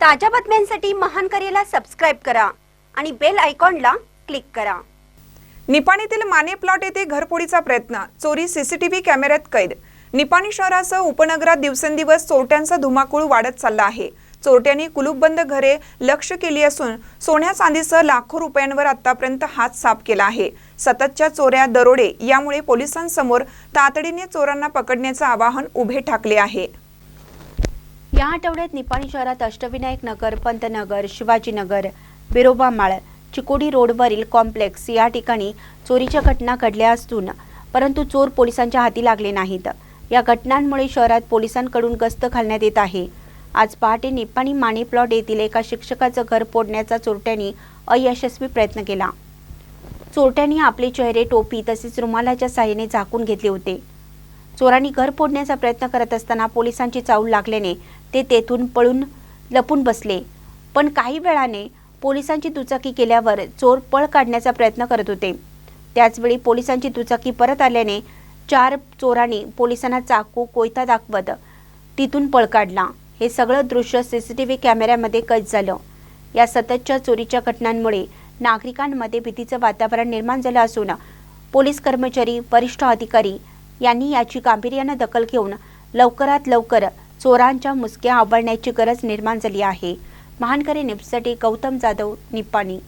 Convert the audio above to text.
ताज्या बातम्यांसाठी महान करेला सबस्क्राईब करा आणि बेल आयकॉनला क्लिक करा. निपाणीतील माने प्लॉट येथे घरपोडीचा प्रयत्न. चोरी सीसीटीव्ही कॅमेऱ्यात कैद. निपाणी शहरासह उपनगरात दिवसेंदिवस चोरट्यांचा धुमाकूळ वाढत चालला आहे. चोरट्यांनी कुलूपबंद घरे लक्ष केली असून सोन्या चांदीसह लाखो रुपयांवर आतापर्यंत हात साफ केला आहे. सततच्या चोऱ्या दरोडे यामुळे पोलिसांसमोर तातडीने चोरांना पकडण्याचं आवाहन उभे ठाकले आहे. या आठवड्यात निपाणी शहरात अष्टविनायक नगर पंतनगर शिवाजीनगर बिरोबा माळ चिकोडी रोडवरील कॉम्प्लेक्स या ठिकाणी चोरीच्या घटना घडल्या असून परंतु चोर पोलिसांच्या हाती लागले नाहीत. या घटनांमुळे शहरात पोलिसांकडून गस्त घालण्यात येत आहे. आज पहाटे निपाणी माने प्लॉट येथील एका शिक्षकाचं घर फोडण्याचा चोरट्यांनी अयशस्वी प्रयत्न केला. चोरट्यांनी आपले चेहरे टोपी तसेच रुमालाच्या साहाय्याने झाकून घेतले होते. चोरांनी घर फोडण्याचा प्रयत्न करत असताना पोलिसांची चाऊल लागल्याने ते तेथून पळून लपून बसले. पण काही वेळाने पोलिसांची दुचाकी केल्यावर चोर पळ काढण्याचा प्रयत्न करत होते. त्याचवेळी पोलिसांची दुचाकी परत आल्याने चार चोरांनी पोलिसांना चाकू कोयता दाखवत तिथून पळ काढला. हे सगळं दृश्य सी सी टी व्ही कॅमेऱ्यामध्ये कैद झालं. या सततच्या चोरीच्या घटनांमुळे नागरिकांमध्ये भीतीचं वातावरण निर्माण झालं असून पोलीस कर्मचारी वरिष्ठ अधिकारी यांनी याची गांभीर्यानं दखल घेऊन लवकरात लवकर चोरांच्या मुसक्या आवळण्याची गरज निर्माण झाली आहे. महानकरी न्यूजसाठी गौतम जाधव निप्पाणी.